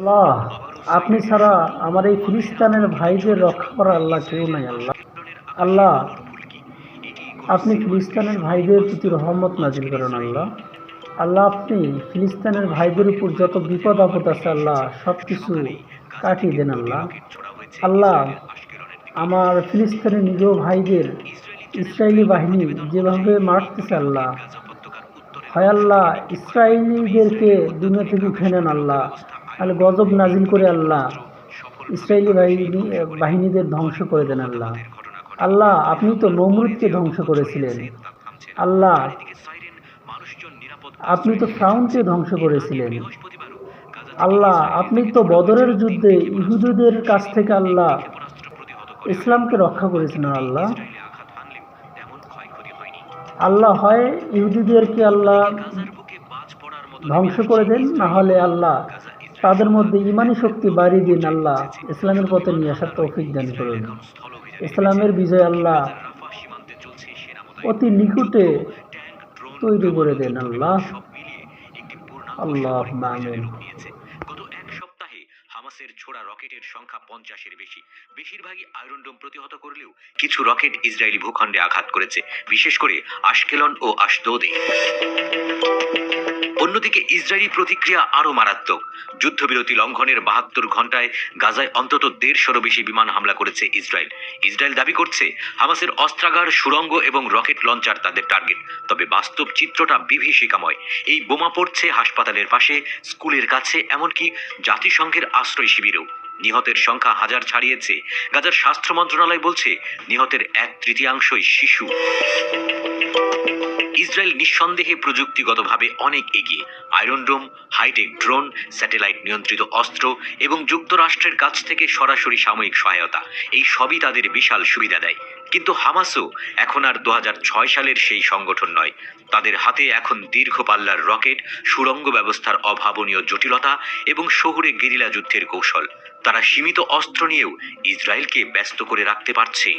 আল্লাহ, আপনি ছাড়া আমার এই ফিলিস্তানের ভাইদের রক্ষা করা আল্লাহ কেউ নাই আল্লাহ। আল্লাহ, আপনি ফিলিস্তানের ভাইদের প্রতি রহমত নাজিল করেন আল্লাহ। আল্লাহ, আপনি ফিলিস্তানের ভাইদের উপর যত বিপদ আপদ আছে আল্লাহ সব কিছু কাটিয়ে দেন আল্লাহ। আল্লাহ, আমার ফিলিস্তানের নিজ ভাইদের ইসরায়েলি বাহিনী যেভাবে মারতেছে আল্লাহ, হয় আল্লাহ, ইসরায়েলিদেরকে দুনিয়া থেকে উঠে নেন আল্লাহ। তাহলে গজব নাজিল করে আল্লাহ ইসরায়েলি বাহিনী, বাহিনীদের ধ্বংস করে দেন আল্লাহ। আল্লাহ, আপনি তো নমরুদকে ধ্বংস করেছিলেন। আল্লাহ, আপনি তো ফ্রাউনকে ধ্বংস করেছিলেন। আল্লাহ, আপনি তো বদরের যুদ্ধে ইহুদুদের কাছ থেকে আল্লাহ ইসলামকে রক্ষা করেছেন আল্লাহ। আল্লাহ হয় ইহুদিদেরকে আল্লাহ ধ্বংস করে দেন, না হলে আল্লাহ তাদের মধ্যে ইমানি শক্তি বাড়িয়ে দিন আল্লাহ। ইসলামের পথে নিয়ে আসার তৌফিক দান করুন। ইসলামের বিজয় আল্লাহ অতি নিকুটে তৈরি করে দেন আল্লাহ। আল্লাহ ছোড়া রকেটের সংখ্যা পঞ্চাশের বেশি। বেশিরভাগই আয়রন ডোম প্রতিহত করলেও কিছু রকেট ইসরায়েলি ভূখণ্ডে আঘাত করেছে, বিশেষ করে আশকেলন ও আশদোদে। অন্যদিকে ইসরায়েলি প্রতিক্রিয়া আরও মারাত্মক। যুদ্ধবিরতি লঙ্ঘনের বাহাত্তর ঘন্টায় গাজায় অন্তত দেড়শোরও বেশি বিমান হামলা করেছে ইসরায়েল। ইসরায়েল দাবি করছে, হামাসের অস্ত্রাগার সুড়ঙ্গ এবং রকেট লঞ্চার তাদের টার্গেট। তবে বাস্তব চিত্রটা বিভীষিকাময়। এই বোমা পড়ছে হাসপাতালের পাশে, স্কুলের কাছে, এমনকি জাতিসংঘের আশ্রয় শিবিরেও। নিহতের সংখ্যা হাজার ছাড়িয়েছে। গাজার স্বাস্থ্য মন্ত্রণালয় বলছে, নিহতের এক তৃতীয়াংশই শিশু। ইসরায়েল নিঃসন্দেহে প্রযুক্তিগতভাবে অনেক এগিয়ে। Iron Dome, high tech drone, satellite নিয়ন্ত্রিত অস্ত্র এবং যুক্তরাষ্ট্রের কাছ থেকে সরাসরি সাময়িক সহায়তা, এই সবই তাদের বিশাল সুবিধা দেয়। কিন্তু হামাসও এখন আর দু হাজার ছয় সালের সেই সংগঠন নয়। তাদের হাতে এখন দীর্ঘ পাল্লার রকেট সুরঙ্গ ব্যবস্থার অভাবনীয় জটিলতা এবং শহুরে গেরিলা যুদ্ধের কৌশল। তারা সীমিত অস্ত্র নিয়েও ইসরায়েলকে ব্যস্ত করে রাখতে পারছে।